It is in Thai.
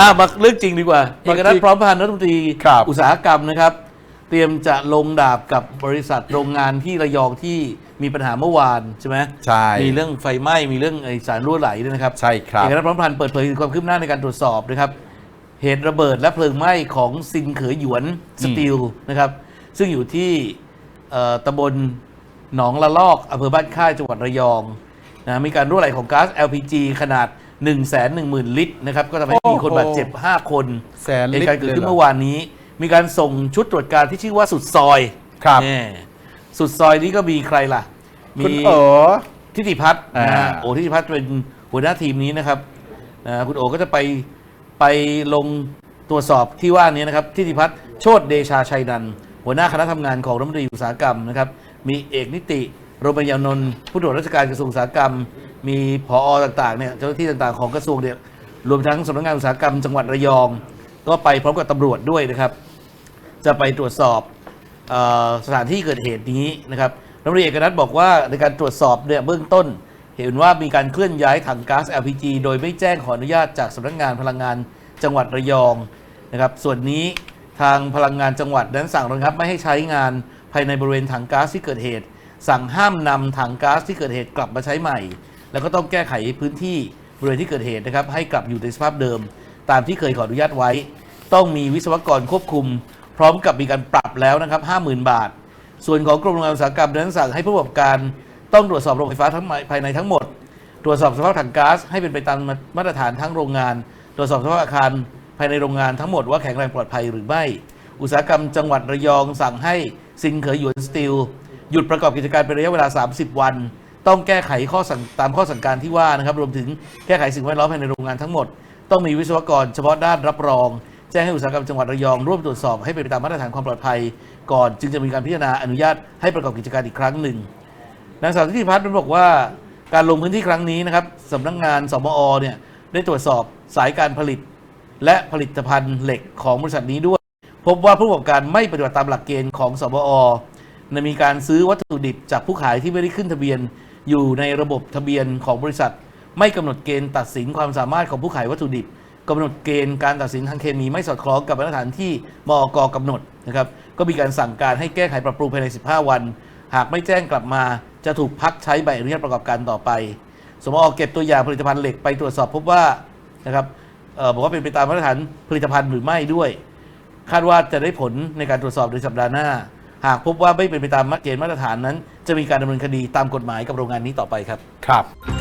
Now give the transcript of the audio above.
อ่ามาเรื่องจริงดีกว่าเอกนัทจริงพร้อมพันธ์รัฐมนตรีครับอุตสาหกรรมนะครับ เตรียมจะลงดาบกับบริษัทโรงงานที่ระยองที่มีปัญหาเมื่อวานใช่ไหมใช่ มีเรื่องไฟไหม้มีเรื่องไอสารรั่วไหลด้วยนะครับใช่ครับเอกนัทพร้อมพันธ์เปิดเผยถึงความคืบหน้าในการตรวจสอบนะครับเหตุระเบิดและเพลิงไหม้ของซินเขยหยวนสตีลนะครับซึ่งอยู่ที่เอ่อตำบลหนองละลอกอำเภอบ้านค่ายจังหวัดระยองนะมีการรั่วไหลของก๊าซ LPG ขนาด 1 1 0 0 0 0 ลิตรนะครับก็ทำให้มีคนบาดเจ็บ 5 คนแสนเหลิตุตการรณ์เกิดเลยขึ้นเหรอเมื่อวานนี้ มีการส่งชุดตรวจการที่ชื่อว่าสุดซอยครับแน่สุดซอยนี้ก็มีใครล่ะ มีคุณโอ๋ทิติพัฒน์นะฮะอ่า โอทิติพัฒน์เป็นหัวหน้าทีมนี้นะครับนะคุณโอก็จะไปไปลงตรวจสอบที่ว่านี้นะครับทิติพัฒน์โชติเดชาชัยนันท์หัวหน้าคณะทำงานของรัฐมนตรีอุตสาหกรรมนะครับ มีเอกนิติโรมยานนท์ผู้ตรวจราชการกระทรวงอุตสาหกรรม มีผอต่างๆเนี่ยเจ้าหน้าที่ต่างๆของกระทรวงเนี่ยรวมทั้งสำนักงานอุตสาหกรรมจังหวัดระยอง ก็ไปพร้อมกับตำรวจด้วยนะครับ จะไปตรวจสอบออสถานที่เกิดเหตุนี้นะครับรัฐมนตรีเอกนัทบอกว่าในการตรวจสอบเนี่ยเบื้องต้น เห็นว่ามีการเคลื่อนย้ายถังก๊าซ LPG โดยไม่แจ้งขออนุญาตจากสำนักงานพลังงานจังหวัดระยองนะครับส่วนนี้ทางพลังงานจังหวัดนั้นสั่งระงับไม่ให้ใช้งานภายในบริเวณถังก๊าซที่เกิดเหตุ สั่งห้ามนำถังก๊าซที่เกิดเหตุกลับมาใช้ใหม่ แล้วก็ต้องแก้ไขพื้นที่บริเวณที่เกิดเหตุนะครับให้กลับอยู่ในสภาพเดิม ตามที่เคยขออนุญาตไว้ ต้องมีวิศวกรควบคุม พร้อมกับมีการปรับแล้วนะครับ50,000 บาท ส่วนของกรมโรงงานอุตสาหกรรมนั้นสั่งให้ผู้ประกอบการต้องตรวจสอบโรงไฟฟ้าทั้งภายในทั้งหมด ตรวจสอบสภาพถังก๊าซให้เป็นไปตามมาตรฐานทั้งโรงงาน ตรวจสอบสภาพอาคารภายในโรงงานทั้งหมดว่าแข็งแรงปลอดภัยหรือไม่ อุตสาหกรรมจังหวัดระยองสั่งให้ซินเขยหยวนสตีลหยุดประกอบกิจการเป็นระยะเวลา 30 วัน ต้องแก้ไขข้อสั่งตามข้อสั่งการที่ว่านะครับ รวมถึงแก้ไขสิ่งแวดล้อมภายในโรงงานทั้งหมด ต้องมีวิศวกรเฉพาะด้านรับรอง แจ้งให้อุตสาหกรรมจังหวัดระยอง ร่วมตรวจสอบให้เป็นไปตามมาตรฐานความปลอดภัย ก่อนจึงจะมีการพิจารณาอนุญาตให้ประกอบกิจการอีกครั้งหนึ่งนางสาวทิติพัฒน์บอกว่าการลงพื้นที่ครั้งนี้นะครับสำนักงงานสมอเนี่ยได้ตรวจสอบสายการผลิต และผลิตภัณฑ์เหล็กของบริษัทนี้ด้วย พบว่าผู้ประกอบการไม่ปฏิบัติตามหลักเกณฑ์ของสมอในมีการซื้อวัตถุดิบจากผู้ขายที่ไม่ได้ขึ้นทะเบียน อยู่ในระบบทะเบียนของบริษัท ไม่กำหนดเกณฑ์ตัดสินความสามารถของผู้ขายวัตถุดิบกำหนดเกณฑ์การตัดสินทางเคมีไม่สอดคล้องกับมาตรฐานที่มอกกำหนดนะครับก็มีการสั่งการให้แก้ไขปรับปรุงภายใน 15 วัน หากไม่แจ้งกลับมาจะถูกพักใช้ใบอนุญาตประกอบการต่อไป สมอเก็บตัวอย่างผลิตภัณฑ์เหล็กไปตรวจสอบพบว่านะครับออบอกว่าเป็นไปตามมาตรฐานผลิตภัณฑ์หรือไม่ด้วย คาดว่าจะได้ผลในการตรวจสอบในสัปดาห์หน้า หากพบว่าไม่เป็นไปตามเกณฑ์มาตรฐานนั้น จะมีการดำเนินคดีตามกฎหมายกับโรงงานนี้ต่อไปครับ ครับ